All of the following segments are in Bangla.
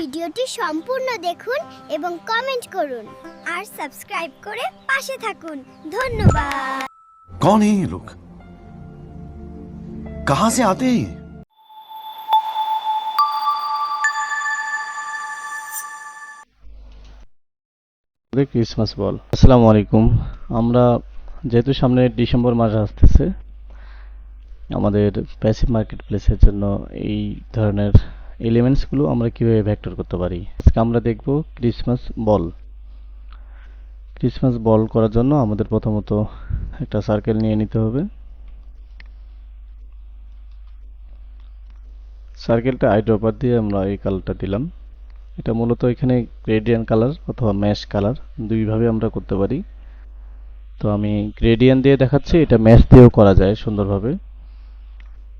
ভিডিওটি সম্পূর্ণ দেখুন এবং কমেন্ট করুন আর সাবস্ক্রাইব করে পাশে থাকুন ধন্যবাদ कौन है ये लोग कहां से आते हैं ये আমাদের ক্রিসমাস বল আসসালামু আলাইকুম আমরা যেহেতু সামনে ডিসেম্বর মাস আসতেছে আমাদের প্যাসিভ মার্কেট প্লেসের জন্য এই ধরনের এলিমেন্টসগুলো আমরা কীভাবে ভেক্টর করতে পারি? আজকে আমরা দেখব ক্রিসমাস বল ক্রিসমাস বল করার জন্য আমাদের প্রথমত একটা সার্কেল নিয়ে নিতে হবে। সার্কেলটা আইড্রপার দিয়ে আমরা এই কালারটা দিলাম। এটা মূলত এখানে গ্রেডিয়েন্ট কালার অথবা ম্যাশ কালার দুইভাবে আমরা করতে পারি। তো আমি গ্রেডিয়েন্ট দিয়ে দেখাচ্ছি, এটা ম্যাশ দিয়েও করা যায় সুন্দরভাবে।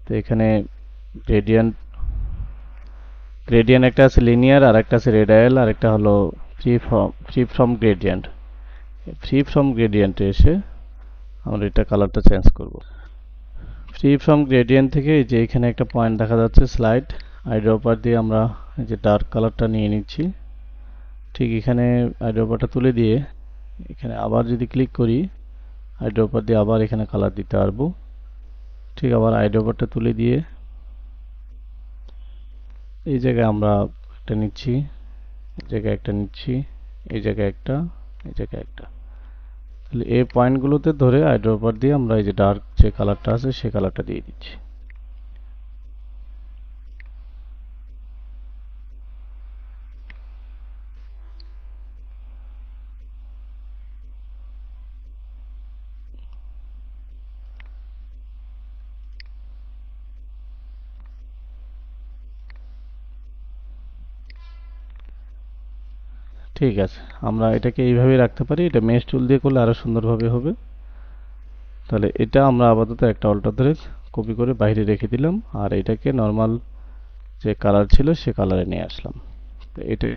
তো এখানে গ্রেডিয়েন্ট গ্রেডিয়েন্ট একটা আছে লিনিয়ার আর একটা আছে রেডায়াল আর একটা হলো free form free form gradient free form গ্রেডিয়েন্টে এসে আমরা এটা কালারটা চেঞ্জ করব। ফ্রি ফ্রম গ্রেডিয়েন্ট থেকে যে এখানে একটা পয়েন্ট দেখা যাচ্ছে স্লাইড আইড্রপার দিয়ে আমরা যে ডার্ক কালারটা নিয়ে নিচ্ছি। ঠিক এখানে আইড্রপারটা তুলে দিয়ে এখানে আবার যদি ক্লিক করি আইড্রপার দিয়ে আবার এখানে কালার দিতে পারব। ঠিক আবার আইড্রপারটা তুলে দিয়ে এই জায়গায় আমরা একটা নিচ্ছি, এই জায়গায় একটা নিচ্ছি, এই জায়গায় একটা, এই জায়গায় একটা। তাহলে এই পয়েন্টগুলোতে ধরে আইড্রপার দিয়ে আমরা এই যে ডার্ক যে কালারটা আছে সে কালারটা দিয়ে দিচ্ছি। ঠিক আছে, আমরা এটাকে এইভাবেই রাখতে পারি, এটা মেশ টুল দিয়ে করলে আরও সুন্দরভাবে হবে। তাহলে এটা আমরা আপাতত একটা অল্টার ধরে কপি করে বাইরে রেখে দিলাম, আর এটাকে নর্মাল যে কালার ছিল সে কালারে নিয়ে আসলাম। তো এটাই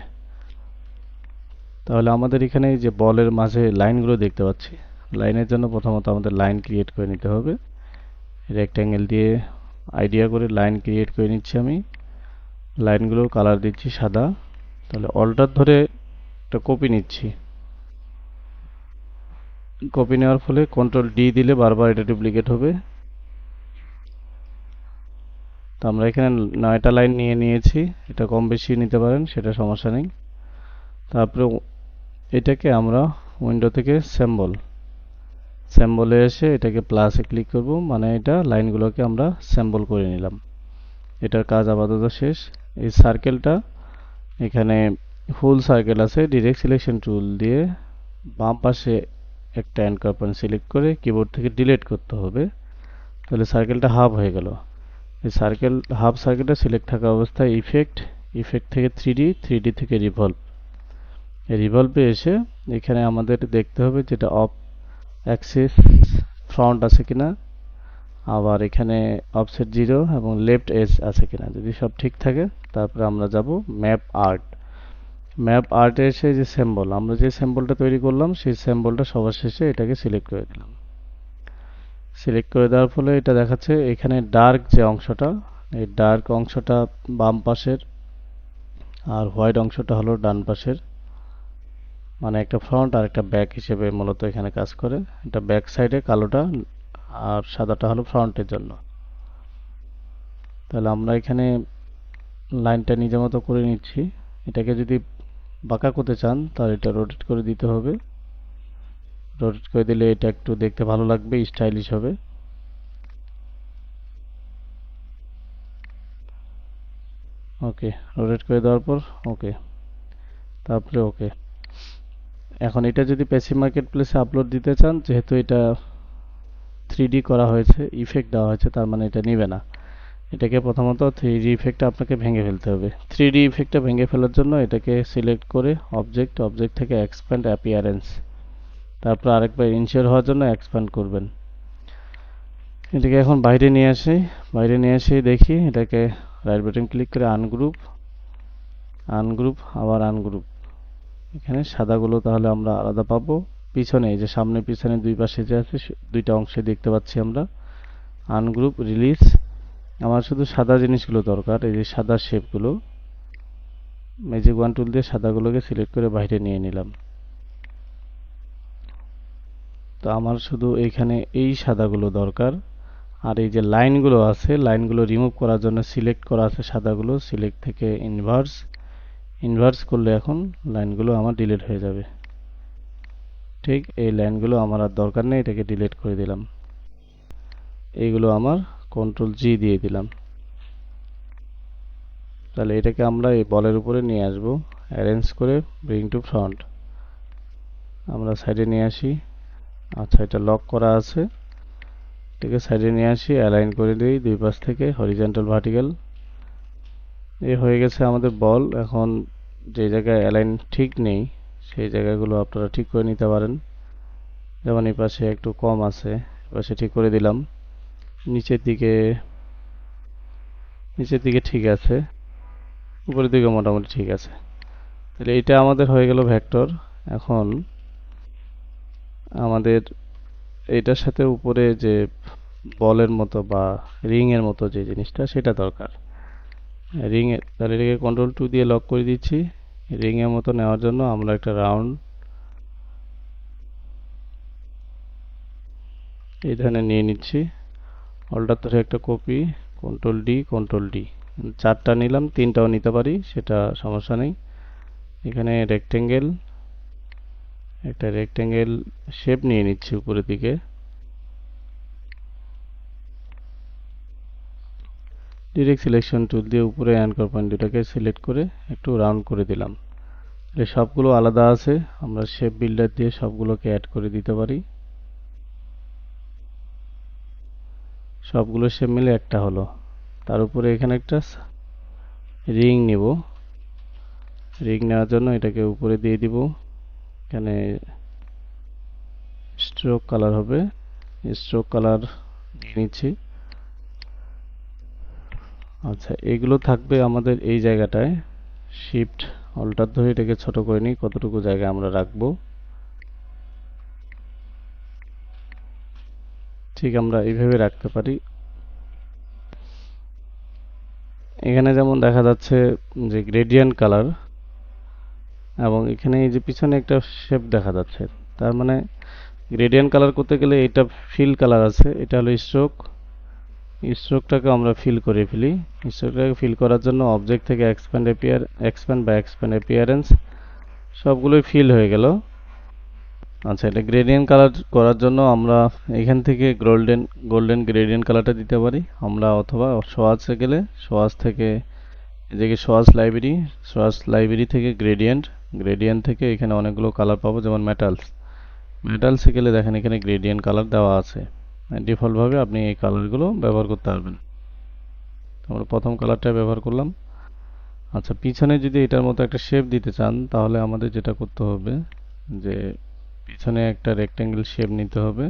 তাহলে আমাদের এখানে যে বলের মাঝে লাইনগুলো দেখতে পাচ্ছি লাইনের জন্য প্রথমত আমাদের লাইন ক্রিয়েট করে নিতে হবে। রেক্ট্যাঙ্গেল দিয়ে আইডিয়া করে লাইন ক্রিয়েট করে নিচ্ছি আমি। লাইনগুলো কালার দিচ্ছি সাদা। তাহলে অল্টার ধরে একটা কপি নিচ্ছি। কপি নেওয়ার ফলে কন্ট্রোল ডি দিলে বারবার এটা ডুপ্লিকেট হবে। তো আমরা এখানে নয়টা লাইন নিয়ে নিয়েছি। এটা কম বেশি নিতে পারেন, সেটা সমস্যা নেই। তারপরে এটাকে আমরা উইন্ডো থেকে স্যাম্বল স্যাম্বলে এসে এটাকে প্লাসে ক্লিক করব মানে এটা লাইনগুলোকে আমরা স্যাম্বল করে নিলাম। এটার কাজ আপাতত শেষ। এই সার্কেলটা এখানে ফুল সার্কেল আছে ডিরেক্ট সিলেকশন টুল দিয়ে বাম পাশে একটা অ্যাঙ্কার পয়েন্ট সিলেক্ট করে কিবোর্ড থেকে ডিলিট করতে হবে। তাহলে সার্কেলটা হাফ হয়ে গেল। এই সার্কেল হাফ সার্কেলটা সিলেক্ট থাকা অবস্থায় ইফেক্ট ইফেক্ট থেকে থ্রি থ্রি থেকে রিভলভ এই রিভলভে এসে এখানে আমাদের দেখতে হবে যেটা অফ অ্যাক্সিস ফ্রন্ট আছে কিনা, আবার এখানে অফসেট জিরো এবং লেফট এজ আছে কিনা। যদি সব ঠিক থাকে, তারপরে আমরা যাব ম্যাপ আর্ট ম্যাপ আর্টে এসে যে সিম্বল আমরা যে সিম্বলটা তৈরি করলাম, সেই সিম্বলটা সবার শেষে এটাকে সিলেক্ট করে দিলাম। সিলেক্ট করে দেওয়ার ফলে এটা দেখাচ্ছে এখানে ডার্ক যে অংশটা, এই ডার্ক অংশটা বাম পাশের আর হোয়াইট অংশটা হলো ডান পাশের। মানে একটা ফ্রন্ট আর একটা ব্যাক হিসেবে মূলত এখানে কাজ করে। এটা ব্যাক সাইডে কালোটা আর সাদাটা হলো ফ্রন্টের জন্য। তাহলে আমরা এখানে লাইনটা নিজের মতো করে নিচ্ছি। এটাকে যদি বাঁকা করতে চান, তাহলে এটা রোটেট করে দিতে হবে। রোটেট করে দিলে এটা একটু দেখতে ভালো লাগবে স্টাইলিশ হবে। ওকে রোটেট করে দেওয়ার পর ওকে তারপরে ওকে এখন এটা যদি প্যাসিভ মার্কেট প্লেসে আপলোড দিতে চান, যেহেতু এটা থ্রি করা হয়েছে ইফেক্ট দেওয়া হয়েছে, তার মানে এটা নেবে না। এটাকে প্রথমত থ্রি ডি ইফেক্টটা আপনাকে ভেঙে ফেলতে হবে। থ্রি ডি ইফেক্টটা ভেঙে ফেলার জন্য এটাকে সিলেক্ট করে অবজেক্ট অবজেক্ট থেকে এক্সপ্যান্ড অ্যাপিয়ারেন্স তারপর আরেকবার ইনশিওর হওয়ার জন্য এক্সপ্যান্ড করবেন। এটাকে এখন বাইরে নিয়ে আসি। বাইরে নিয়ে এসে দেখি এটাকে রাইট বাটন ক্লিক করে আনগ্রুপ আনগ্রুপ আবার আনগ্রুপ এখানে সাদাগুলো তাহলে আমরা আলাদা পাবো। পিছনে এই যে সামনে পিছনে দুই পাশে যে আছে দুইটা অংশে দেখতে পাচ্ছি আমরা। আনগ্রুপ রিলিজ আমার শুধু সাদা জিনিসগুলো দরকার, এই যে সাদা শেপগুলো। ম্যাজিক ওয়ান টুল দিয়ে সাদাগুলোকে সিলেক্ট করে বাইরে নিয়ে নিলাম। তো আমার শুধু এইখানে এই সাদাগুলো দরকার। আর এই যে লাইনগুলো আছে, লাইনগুলো রিমুভ করার জন্য সিলেক্ট করা আছে সাদাগুলো সিলেক্ট থেকে ইনভার্স ইনভার্স করলে এখন লাইনগুলো আমার ডিলিট হয়ে যাবে। ঠিক, এই লাইনগুলো আমার আর দরকার নেই, এটাকে ডিলিট করে দিলাম। এইগুলো আমার কন্ট্রোল জি দিয়ে দিলাম। তাহলে এটাকে আমরা এই বলের উপরে নিয়ে আসব। অ্যারেঞ্জ করে ব্রিং টু ফ্রন্ট আমরা সাইডে নিয়ে আসি। আচ্ছা এটা লক করা আছে। এটাকে সাইডে নিয়ে আসি অ্যালাইন করে দিই দুই পাশ থেকে হরিজন্টাল ভার্টিক্যাল এ হয়ে গেছে আমাদের বল। এখন যে জায়গায় অ্যালাইন ঠিক নেই, সেই জায়গাগুলো আপনারা ঠিক করে নিতে পারেন। যেমন এই পাশে একটু কম আছে এ পাশে ঠিক করে দিলাম। নিচের দিকে নিচের দিকে ঠিক আছে। উপরের দিকে মোটামুটি ঠিক আছে। তাহলে এটা আমাদের হয়ে গেল ভেক্টর। এখন আমাদের এটার সাথে উপরে যে বলের মতো বা রিং এর মতো যে জিনিসটা, সেটা দরকার। রিং এ, তাহলে এটাকে কন্ট্রোল টু দিয়ে লক করে দিচ্ছি। রিং এর মতো নেওয়ার জন্য আমরা একটা রাউন্ড এই ধরনের নিয়ে নিচ্ছি। অল্টার ধরে একটা copy control D control D চারটা নিলাম, তিনটাও নিতে পারি, সেটা সমস্যা নেই। এখানে রেক্টেঙ্গেল একটা রেক্টেঙ্গেল শেপ নিয়ে নিচ্ছি উপরের দিকে। ডিরেক্ট সিলেকশন টুল দিয়ে উপরে অ্যানকর পয়েন্ট দুটাকে সিলেক্ট করে একটু রাউন্ড করে দিলাম। সবগুলো আলাদা আছে, আমরা শেপ বিল্ডার দিয়ে সবগুলোকে অ্যাড করে দিতে পারি। সবগুলো সে মিলে একটা হলো। তার উপরে এখানে একটা রিং নিব। রিং নেওয়ার জন্য এটাকে উপরে দিয়ে দিব। এখানে স্ট্রোক কালার হবে। স্ট্রোক কালার দিয়ে নিচ্ছি। আচ্ছা এগুলো থাকবে আমাদের এই জায়গাটায়। শিফট অল্টার ধরে এটাকে ছোট করে নিই। কতটুকু জায়গা আমরা রাখব? ঠিক আমরা এইভাবে রাখতে পারি। এখানে যেমন দেখা যাচ্ছে যে গ্রেডিয়েন্ট কালার এবং এখানে এই যে পিছনে একটা শেপ দেখা যাচ্ছে। তার মানে গ্রেডিয়েন্ট কালার করতে গেলে এটা ফিল কালার আছে, এটা হলো স্ট্রোক স্ট্রোকটাকে আমরা ফিল করে ফেলি। স্ট্রোকটাকে ফিল করার জন্য অবজেক্ট থেকে এক্সপ্যান্ড এপিয়ার এক্সপ্যান্ড বা এক্সপ্যান্ড এপিয়ারেন্স সবগুলোই ফিল হয়ে গেল। আচ্ছা এটা গ্রেডিয়েন্ট কালার করার জন্য আমরা এখান থেকে গোল্ডেন গোল্ডেন গ্রেডিয়েন্ট কালারটা দিতে পারি। আমরা অথবা সোয়াজে গেলে সোয়াজ থেকে এদিকে সোয়াজ লাইব্রেরি সোয়াজ লাইব্রেরি থেকে গ্রেডিয়েন্ট গ্রেডিয়েন্ট থেকে এখানে অনেকগুলো কালার পাবো, যেমন মেটালস মেটালসে গেলে দেখেন এখানে গ্রেডিয়েন্ট কালার দেওয়া আছে। ডিফল্টভাবে আপনি এই কালারগুলো ব্যবহার করতে পারবেন। আমরা প্রথম কালারটা ব্যবহার করলাম। আচ্ছা পিছনে যদি এটার মতো একটা শেপ দিতে চান, তাহলে আমাদের যেটা করতে হবে যে পিছনে একটা রেক্টেঙ্গেল শেপ নিতে হবে।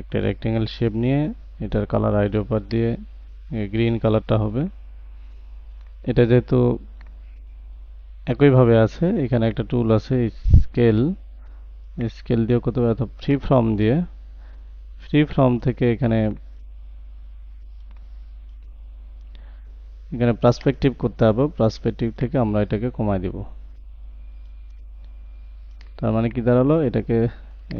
একটা রেক্টেঙ্গেল শেপ নিয়ে এটার কালার আইডিওপার দিয়ে গ্রিন কালারটা হবে। এটা যেহেতু একইভাবে আছে, এখানে একটা টুল আছে স্কেল স্কেল দিয়ে হবে অথবা ফ্রি ফর্ম দিয়ে। ফ্রি ফর্ম থেকে এখানে এখানে পার্সপেক্টিভ করতে হবে। পার্সপেক্টিভ থেকে আমরা এটাকে কমায় দিব। তার মানে কি দাঁড়াল? এটাকে,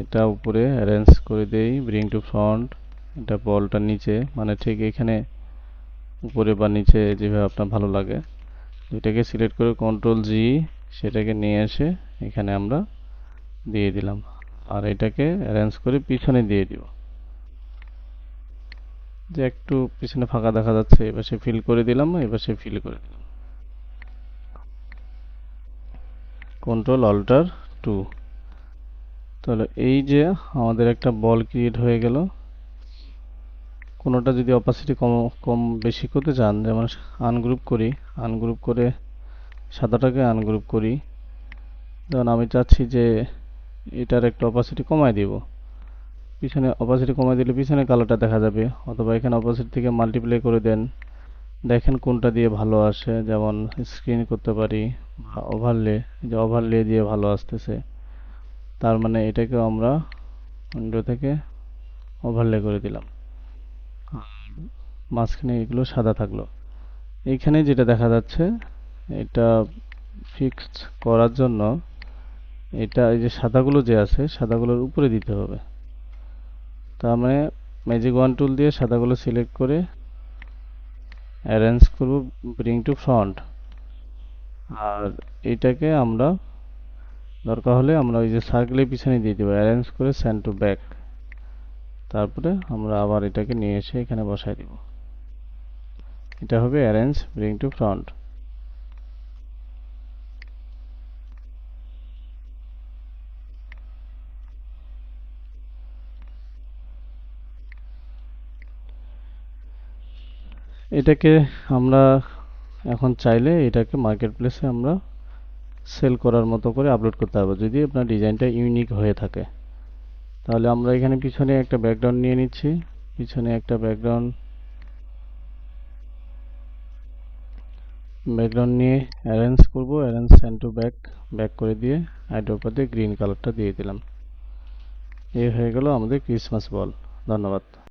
এটা উপরে অ্যারেঞ্জ করে দেই ব্রিং টু ফ্রন্ট এটা বলটা নিচে মানে ঠিক এখানে উপরে বা নিচে যেভাবে আপনার ভালো লাগে। এটাকে সিলেক্ট করে কন্ট্রোল জি সেটাকে নিয়ে এসে এখানে আমরা দিয়ে দিলাম। আর এটাকে অ্যারেঞ্জ করে পিছনে দিয়ে দিব। যে একটু পিছনে ফাঁকা দেখা যাচ্ছে, এবার সে ফিল করে দিলাম, এবার সে ফিল করে দিলাম। কন্ট্রোল অল্টার টু তাহলে এই যে আমাদের একটা বল ক্রিয়েট হয়ে গেল। কোনোটা যদি অপাসিটি কম কম বেশি করতে চান, যেমন আনগ্রুপ করি আনগ্রুপ করে সাদাটাকে আনগ্রুপ করি। যেমন আমি চাচ্ছি যে এটার একটা অপাসিটি কমায় দিব। পিছনে অপাসিটি কমায় দিলে পিছনে কালারটা দেখা যাবে, অথবা এখানে অপাসিটি থেকে মাল্টিপ্লাই করে দেন। দেখেন কোনটা দিয়ে ভালো আসে, যেমন স্ক্রিন করতে পারি ওভারলে যে ওভারলে দিয়ে ভালো আসতেছে। তার মানে এটাকে আমরা উইন্ডো থেকে ওভারলে করে দিলাম। মাঝখানে এগুলো সাদা থাকল। এখানে যেটা দেখা যাচ্ছে, এটা ফিক্সড করার জন্য এটা এই যে সাদাগুলো যে আছে, সাদাগুলোর উপরে দিতে হবে। তার মানে ম্যাজিক ওয়ান টুল দিয়ে সাদাগুলো সিলেক্ট করে অ্যারেঞ্জ করব ব্রিং টু ফ্রন্ট আর এটাকে আমরা, দরকার হলে আমরা ওই যে সার্কেলের পিছনে দিয়ে দেবো অ্যারেঞ্জ করে সেন্ড টু ব্যাক তারপরে আমরা আবার এটাকে নিয়ে এসে এখানে বসাই দেব। এটা হবে অ্যারেঞ্জ ব্রিং টু ফ্রন্ট এটাকে আমরা এখন চাইলে এটাকে মার্কেট প্লেসে আমরা সেল করার মতো করে আপলোড করতে পারব। যদি আপনার ডিজাইনটা ইউনিক হয়ে থাকে। তাহলে আমরা এখানে পিছনে একটা ব্যাকগ্রাউন্ড নিয়ে নিচ্ছি। পিছনে একটা ব্যাকগ্রাউন্ড ব্যাকগ্রাউন্ড নিয়ে অ্যারেঞ্জ করব। Arrange send to back back করে দিয়ে আইড্রপার দিয়ে গ্রিন কালারটা দিয়ে দিলাম। এই হয়ে গেল আমাদের ক্রিসমাস বল ধন্যবাদ।